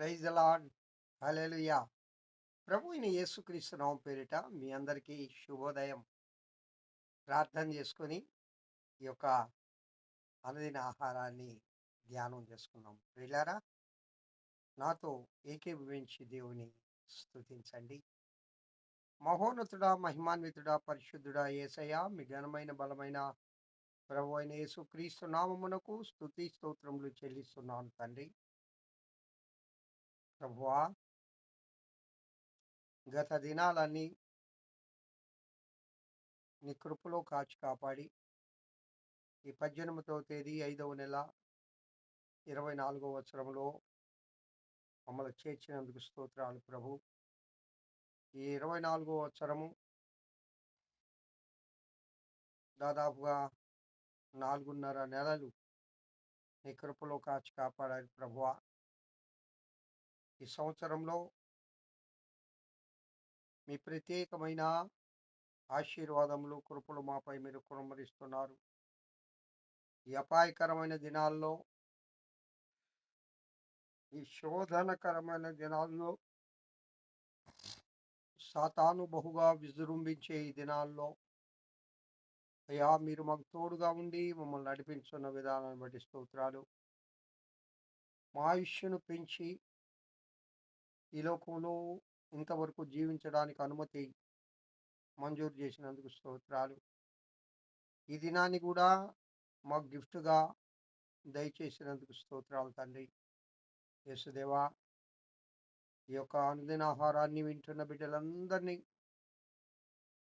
Praise lord hallelujah ప్రభు అయిన యేసుక్రీస్తు నామం పేరిట మీ అందరికీ శుభోదయం. ప్రార్థన చేసుకొని ఈ యొక్క అనుదిన ఆహారాన్ని ధ్యానం చేసుకున్నాం వెళ్ళారా నాతో ఏకీభవించి దేవుని స్తుతించండి. మహోన్నతుడా మహిమాన్వితుడా పరిశుద్ధుడా ఏసయ్య మీ ఘనమైన బలమైన ప్రభు అయిన యేసుక్రీస్తు నామమునకు స్తుతి స్తోత్రములు చెల్లిస్తున్నాను తండ్రి. ప్రభువా గత దినాలన్నీ నీ కృపలో కాచి కాపాడి ఈ పద్దెనిమిదవ తేదీ ఐదవ నెల ఇరవై నాలుగవ సంవత్సరంలో మమ్మల్ని చేర్చినందుకు స్తోత్రాలు ప్రభు. ఈ ఇరవై నాలుగవ సంవత్సరము దాదాపుగా నాలుగున్నర నెలలు నీ కృపలో కాచి కాపాడాలి ప్రభువా. ఈ సంవత్సరంలో మీ ప్రత్యేకమైన ఆశీర్వాదములు కృపలు మాపై మీరు కురమరిస్తున్నారు. ఈ అపాయకరమైన దినాల్లో ఈ శోధనకరమైన దినాల్లో సాతాను బహుగా విజృంభించే ఈ దినాల్లో అయ్యా మీరు మాకు తోడుగా ఉండి మమ్మల్ని నడిపించున్న విధానాన్ని బట్టి స్తోత్రాలు. మా ఆయుష్ను పెంచి ఈ లోకంలో ఇంతవరకు జీవించడానికి అనుమతి మంజూరు చేసినందుకు స్తోత్రాలు. ఈ దినాన్ని కూడా మాకు గిఫ్ట్గా దయచేసినందుకు స్తోత్రాలు తండ్రి. యేసుదేవా ఈ యొక్క అనుదిన ఆహారాన్ని వింటున్న బిడ్డలందరినీ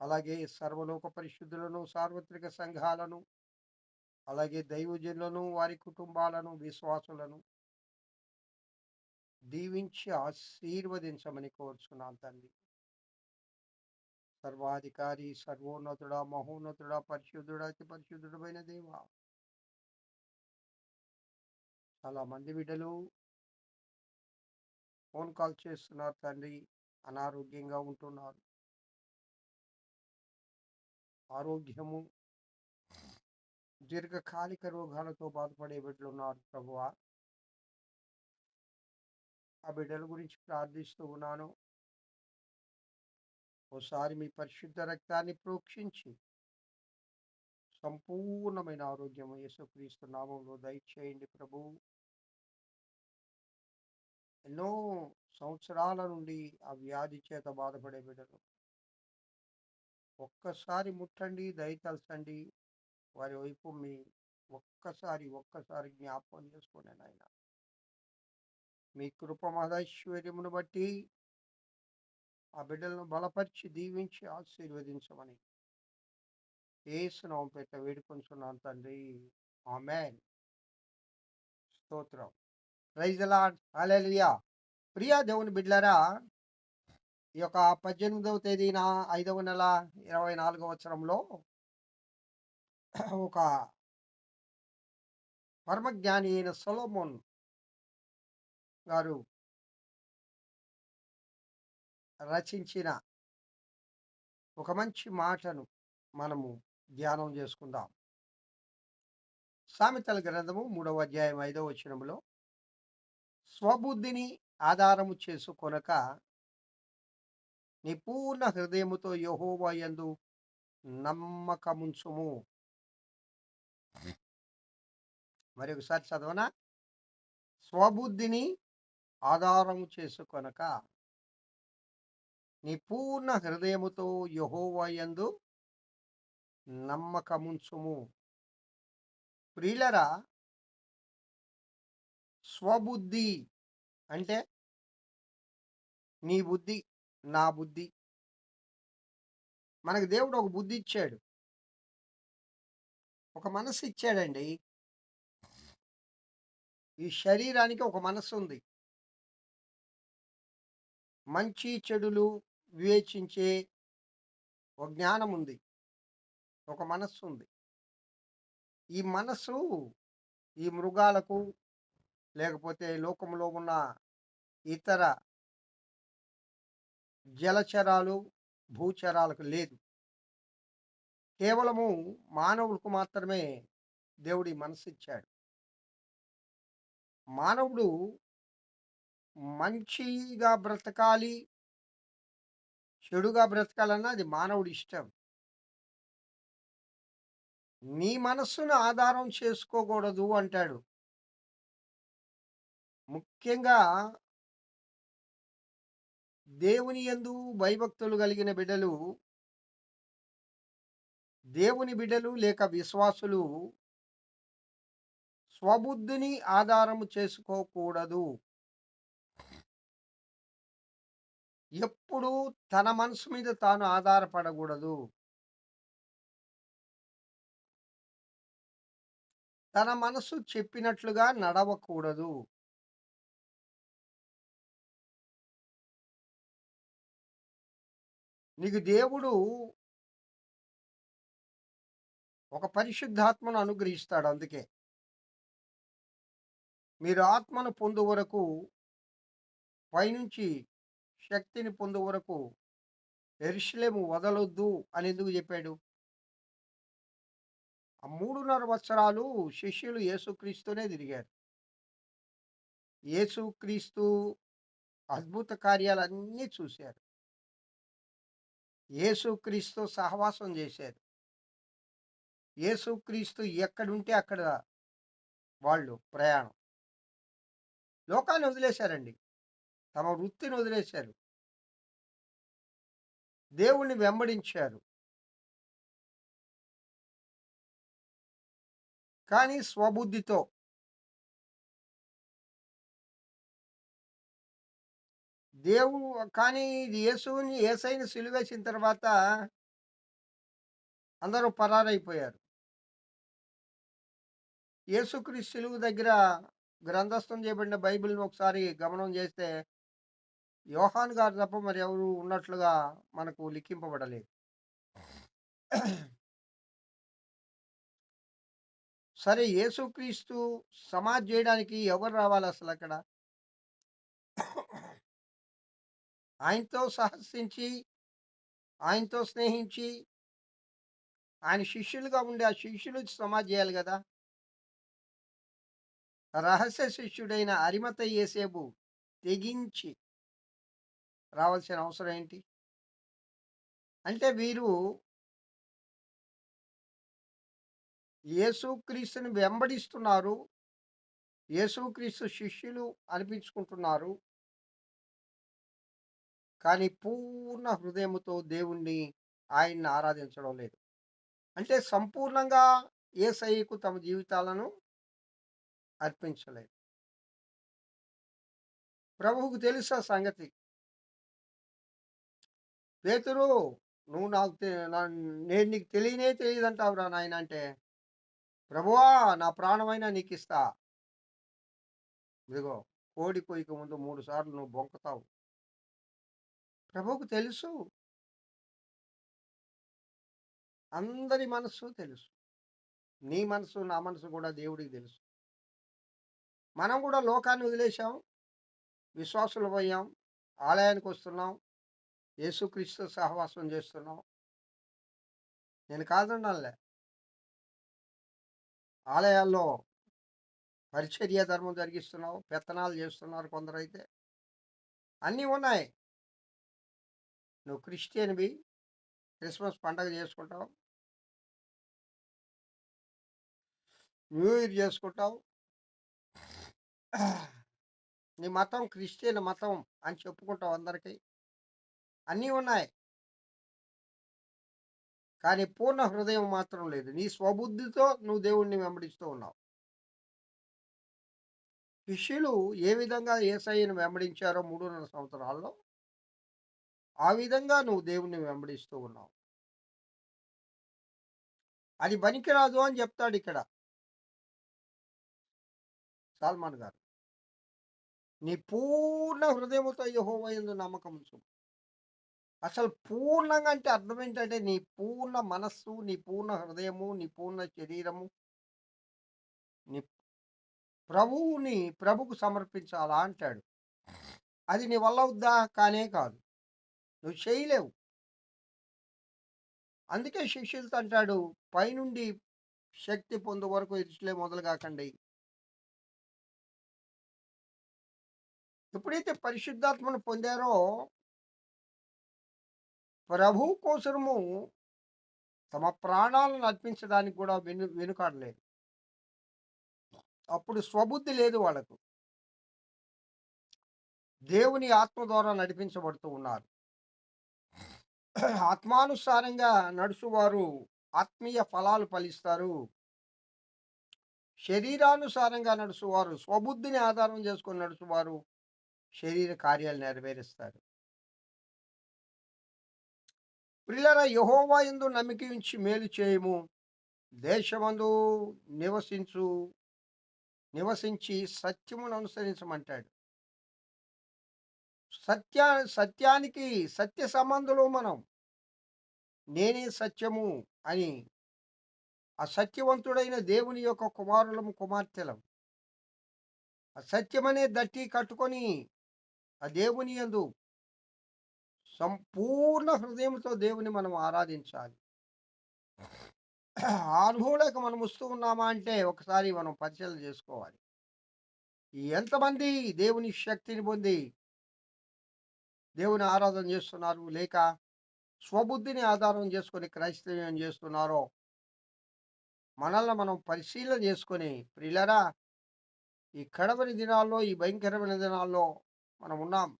అలాగే సర్వలోక పరిశుద్ధులను సార్వత్రిక సంఘాలను అలాగే దైవజనులను వారి కుటుంబాలను విశ్వాసులను దీవించి ఆశీర్వదించమని కోరుచున్నాను తండ్రి సర్వాధికారి సర్వోన్నతుడా మహోన్నతుడ పరిశుద్ధుడా అతి పరిశుద్ధుడమైన దేవ. చాలా మంది బిడ్డలు ఫోన్ కాల్ చేస్తున్నారు తండ్రి. అనారోగ్యంగా ఉంటున్నారు. ఆరోగ్యము దీర్ఘకాలిక రోగాలతో బాధపడే బిడ్డలు ఉన్నారు ప్రభువా. ఆ బిడ్డల గురించి ప్రార్థిస్తూ ఉన్నాను. ఓసారి మీ పరిశుద్ధ రక్తాన్ని ప్రోక్షించి సంపూర్ణమైన ఆరోగ్యం యేసుక్రీస్తు నామంలో దయచేయండి ప్రభు. ఎన్నో సంవత్సరాల నుండి ఆ వ్యాధి చేత బాధపడే బిడ్డలు. ఒక్కసారి ముట్టండి దయతలసండి వారి వైపు మీ ఒక్కసారి ఒక్కసారి జ్ఞాపకం చేసుకోండి నాయన. మీ కృపమహైశ్వర్యమును బట్టి ఆ బిడ్డలను బలపరిచి దీవించి ఆశీర్వదించమని ఏసునామం పెట్ట వేడుకొంచున్నాను తండ్రి. ఆమెన్. స్తోత్రం. రైజలాడ్ అలెలియా ప్రియా దేవుని బిడ్లరా ఈ యొక్క పద్దెనిమిదవ తేదీన ఐదవ నెల ఇరవై నాలుగవ సంవత్సరంలో ఒక పరమజ్ఞాని అయిన సొలోమోన్ గారు రచించిన ఒక మంచి మాటను మనము ధ్యానం చేసుకుందాం. సామెతల గ్రంథము మూడవ అధ్యాయం ఐదవ వచనములో స్వబుద్ధిని ఆధారము చేసుకొనక నిపూర్ణ హృదయముతో యహోవా యందు నమ్మకముంచుము. మరి ఒకసారి చదవనా? స్వబుద్ధిని ఆధారము చేసుకొనక నీ పూర్ణ హృదయముతో యహోవయందు నమ్మకముంచుము. ప్రియులరా స్వబుద్ధి అంటే నీ బుద్ధి నా బుద్ధి. మనకు దేవుడు ఒక బుద్ధి ఇచ్చాడు. ఒక మనసు ఇచ్చాడండి. ఈ శరీరానికి ఒక మనసు ఉంది మంచి చెడులు వివేచించే ఒక జ్ఞానం ఉంది ఒక మనస్సు ఉంది ఈ మనస్సు ఈ మృగాలకు లేకపోతే లోకంలో ఉన్న ఇతర జలచరాలు భూచరాలకు లేదు. కేవలము మానవులకు మాత్రమే దేవుడి మనసు ఇచ్చాడు. మానవుడు మంచిగా బ్రతకాలి చెడుగా బ్రతకాలన్నా అది మానవుడి ఇష్టం. నీ మనస్సును ఆధారం చేసుకోకూడదు అంటాడు. ముఖ్యంగా దేవుని యందు భయభక్తులు కలిగిన బిడ్డలు దేవుని బిడ్డలు లేక విశ్వాసులు స్వబుద్ధిని ఆధారము చేసుకోకూడదు. ఎప్పుడు తన మనసు మీద తాను ఆధారపడకూడదు. తన మనసు చెప్పినట్లుగా నడవకూడదు. నీకు దేవుడు ఒక పరిశుద్ధాత్మను అనుగ్రహిస్తాడు అందుకే. మీరు ఆత్మను పొందు వరకు పైనుంచి శక్తిని పొందు వరకు ఎరుషలేము వదలొద్దు అని ఎందుకు చెప్పాడు? ఆ మూడున్నర సంవత్సరాలు శిష్యులు యేసుక్రీస్తునే తిరిగారు. యేసుక్రీస్తు అద్భుత కార్యాలన్నీ చూశారు. యేసుక్రీస్తు సహవాసం చేశారు. యేసుక్రీస్తు ఎక్కడుంటే అక్కడ వాళ్ళు ప్రయాణం. లోకాన్ని వదిలేశారండి. తమ వృత్తిని వదిలేశారు. దేవుణ్ణి వెంబడించారు. కానీ స్వబుద్ధితో దేవు కానీ ఇది యేసుని ఏసైని సిలువేసిన తర్వాత అందరూ పరారైపోయారు. యేసుక్రీస్తు సిలువు దగ్గర గ్రంథస్థం చేయబడిన బైబిల్ని ఒకసారి గమనం చేస్తే యోహాన్ గారు తప్ప మరి ఎవరు ఉన్నట్లుగా మనకు లిఖింపబడలేదు. సరే యేసుక్రీస్తు సమాధి చేయడానికి ఎవరు రావాలి అసలు అక్కడ? ఆయనతో సహసించి ఆయనతో స్నేహించి ఆయన శిష్యులుగా ఉండే ఆ శిష్యులు సమాధి చేయాలి కదా? రహస్య శిష్యుడైన అరిమత ఏసేబు తెగించి రావాల్సిన అవసరం ఏంటి? అంటే వీరు యేసుక్రీస్తుని వెంబడిస్తున్నారు. యేసుక్రీస్తు శిష్యులు అనిపించుకుంటున్నారు. కానీ పూర్ణ హృదయముతో దేవుణ్ణి ఆయన్ని ఆరాధించడం లేదు. అంటే సంపూర్ణంగా ఏసయ్యకు తమ జీవితాలను అర్పించలేదు. ప్రభువుకు తెలుసు సంగతి? పేతురు నువ్వు నాకు తె- నేను నీకు తెలియనే తెలియదంటావురా నాయన అంటే. ప్రభువా నా ప్రాణమైనా నీకు ఇస్తా ఇదిగో కోడి కొయ్యక ముందు మూడు సార్లు నువ్వు బొంకుతావు. ప్రభువుకు తెలుసు. అందరి మనస్సు తెలుసు. నీ మనసు నా మనసు కూడా దేవుడికి తెలుసు. మనం కూడా లోకాన్ని వదిలేసాం విశ్వాసులు పోయాం. ఆలయానికి వస్తున్నాం. యేసుక్రీస్తు సహవాసం చేస్తున్నావు? నేను కాదన్నానులే. ఆలయాల్లో పరిచర్య ధర్మం జరిగిస్తున్నావు పెత్తనాలు చేస్తున్నారు కొందరైతే. అన్నీ ఉన్నాయి. నువ్వు క్రిస్టియన్వి క్రిస్మస్ పండగ చేసుకుంటావు. న్యూ ఇయర్ చేసుకుంటావు. నీ మతం క్రిస్టియన్ మతం అని చెప్పుకుంటావు అందరికీ. అన్నీ ఉన్నాయి. కానీ పూర్ణ హృదయం మాత్రం లేదు. నీ స్వబుద్ధితో నువ్వు దేవుణ్ణి వెంబడిస్తూ ఉన్నావు. శిష్యులు ఏ విధంగా ఏసఐని వెంబడించారో మూడున్నర సంవత్సరాల్లో ఆ విధంగా నువ్వు దేవుణ్ణి వెంబడిస్తూ ఉన్నావు. అది పనికిరాదు అని చెప్తాడు ఇక్కడ. సల్మాన్ గారు నీ పూర్ణ హృదయముతో యెహోవా నమ్మకం చూపు అసలు పూర్ణంగా అంటే అర్థం ఏంటంటే నీ పూర్ణ మనస్సు నీ పూర్ణ హృదయము నీ పూర్ణ శరీరము నీ ప్రభువుని ప్రభుకు సమర్పించాలా అంటాడు. అది నీ వల్ల వద్దా కానే కాదు. నువ్వు చేయలేవు. అందుకే శిష్యులతో అంటాడు పైనుండి శక్తి పొందు వరకు ఇరుచులే మొదలు కాకండి. ఎప్పుడైతే పరిశుద్ధాత్మను పొందారో ప్రభు కోసము తమ ప్రాణాలను అర్పించడానికి కూడా వెను వెనుకాడలేదు. అప్పుడు స్వబుద్ధి లేదు వాళ్ళకు. దేవుని ఆత్మ ద్వారా నడిపించబడుతూ ఉన్నారు. ఆత్మానుసారంగా నడుచువారు ఆత్మీయ ఫలాలు ఫలిస్తారు. శరీరానుసారంగా నడుచువారు స్వబుద్ధిని ఆధారం చేసుకొని నడుచువారు శరీర కార్యాలు నెరవేరుస్తారు. పిల్లల యహోవా ఎందు నమ్మికించి మేలు చేయము. దేశమందు నివసించు నివసించి సత్యమును అనుసరించమంటాడు. సత్యా సత్యానికి సత్య సంబంధులు మనం. నేనే సత్యము అని. ఆ సత్యవంతుడైన దేవుని యొక్క కుమారులము కుమార్తెలం. ఆ సత్యమనే దట్టి కట్టుకొని ఆ దేవుని యందు సంపూర్ణ హృదయంతో దేవుని మనం ఆరాధించాలి. అనుభవంలోకి మనం వస్తూ ఉన్నామా అంటే ఒకసారి మనం పరిశీలన చేసుకోవాలి. ఎంతమంది దేవుని శక్తిని పొంది దేవుని ఆరాధన చేస్తున్నారు? లేక స్వబుద్ధిని ఆధారం చేసుకొని క్రైస్తవ్యం చేస్తున్నారో? మనల్ని మనం పరిశీలన చేసుకొని ప్రియులరా ఈ కడవరి దినాల్లో ఈ భయంకరమైన దినాల్లో మనం ఉన్నాం.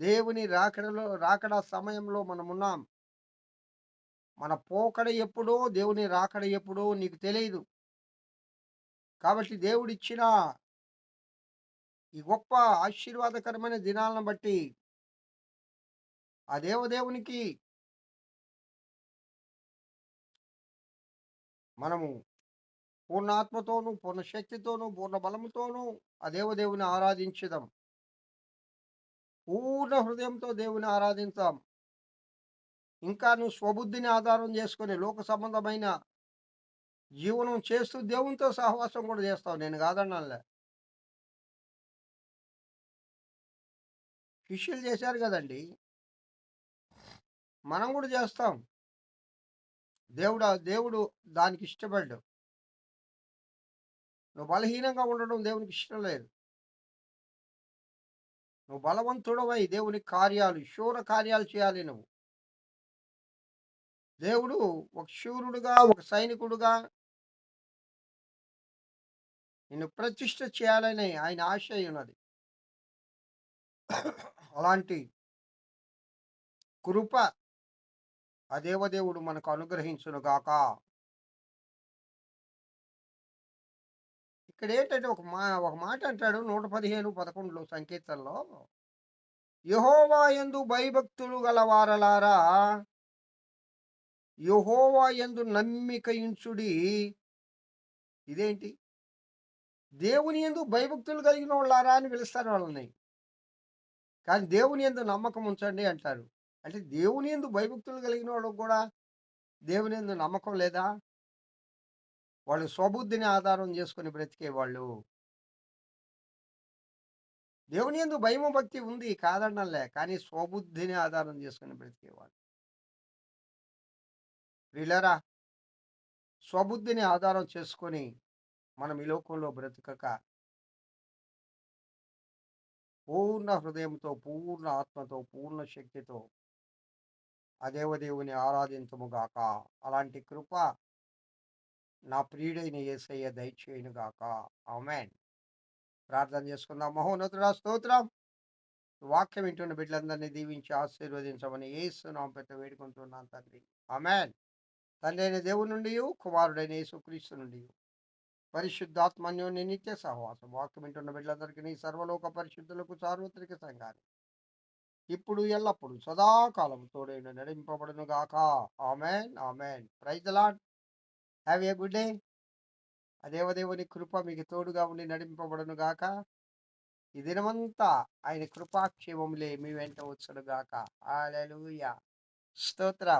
దేవుని రాకడలో రాకడ సమయంలో మనం ఉన్నాం మన పోకడ ఎప్పుడో దేవుని రాకడ ఎప్పుడో నీకు తెలియదు కాబట్టి దేవుడిచ్చిన ఈ గొప్ప ఆశీర్వాదకరమైన దినాలను బట్టి ఆ దేవదేవునికి మనము పూర్ణ ఆత్మతోనూ పూర్ణ శక్తితోనూ పూర్ణ బలముతోనూ ఆ దేవదేవుని ఆరాధించదాం. పూర్ణ హృదయంతో దేవుని ఆరాధించాం. ఇంకా నువ్వు స్వబుద్ధిని ఆధారం చేసుకొని లోక సంబంధమైన జీవనం చేస్తూ దేవునితో సహవాసం కూడా చేస్తావు. నేను కాదన్నానులే. శిష్యులు చేశారు కదండి. మనం కూడా చేస్తాం. దేవుడు దేవుడు దానికి ఇష్టపడ్డు నువ్వు బలహీనంగా ఉండడం దేవునికి ఇష్టం లేదు. నువ్వు బలవంతుడవై దేవుని కార్యాలు శూర కార్యాలు చేయాలి నువ్వు. దేవుడు ఒక శూరుడుగా ఒక సైనికుడుగా నిన్ను ప్రతిష్ట చేయాలని ఆయన ఆశ ఉన్నది. అలాంటి కృప ఆ దేవదేవుడు మనకు అనుగ్రహించును ఇక్కడ ఏంటంటే ఒక మా ఒక మాట అంటాడు నూట పదిహేను పదకొండులో సంకీర్తనలో. యహోవా ఎందు భయభక్తులు గలవారలారా? యహోవా ఎందు నమ్మికయించుడి ఇదేంటి? దేవుని ఎందు భయభక్తులు కలిగిన వాళ్ళారా అని పిలుస్తారు వాళ్ళని. కానీ దేవుని ఎందు నమ్మకం ఉంచండి అంటారు. అంటే దేవుని ఎందు భయభక్తులు కలిగిన వాళ్ళకు కూడా దేవుని ఎందు నమ్మకం లేదా? వాళ్ళు స్వబుద్ధిని ఆధారం చేసుకొని బ్రతికే వాళ్ళు. దేవుని ఎందు భయము భక్తి ఉంది కాదనలే కానీ స్వబుద్ధిని ఆధారం చేసుకుని బ్రతికేవాళ్ళు వీళ్ళరా స్వబుద్ధిని ఆధారం చేసుకొని మనం ఈ లోకంలో బ్రతకక పూర్ణ హృదయంతో పూర్ణ ఆత్మతో పూర్ణ శక్తితో ఆ ఆరాధించముగాక అలాంటి కృప నా ప్రియుడైన ఏసయ్య దయచేయును గాక. ఆమెన్. ప్రార్థన చేసుకుందాం. మహోన్నతుడా స్తోత్రం. వాక్యం వింటున్న బిడ్డలందరినీ దీవించి ఆశీర్వదించమని ఏసునాం పెద్ద వేడుకుంటున్నాను తండ్రి. ఆమెన్. తండ్రి అయిన దేవుడి నుండి కుమారుడైన యేసుక్రీస్తు నుండి పరిశుద్ధాత్మన్యోని నిత్య సహవాసం. వాక్యం వింటున్న బిడ్డలందరికీ నీ సర్వలోక పరిశుద్ధులకు సార్వత్రిక సంఘాన్ని ఇప్పుడు ఎల్లప్పుడు సదాకాలం తోడైన నడింపబడును గాక. Amen. Amen. Praise lord have a good day అదేవదేవుని కృప మీకు తోడుగా ఉండి నడింపబడును గాక. ఈ దినమంతా ఆయన కృపాక్షేమములే మీ వెంట వచ్చును గాక. ఆలూయ స్తోత్రం.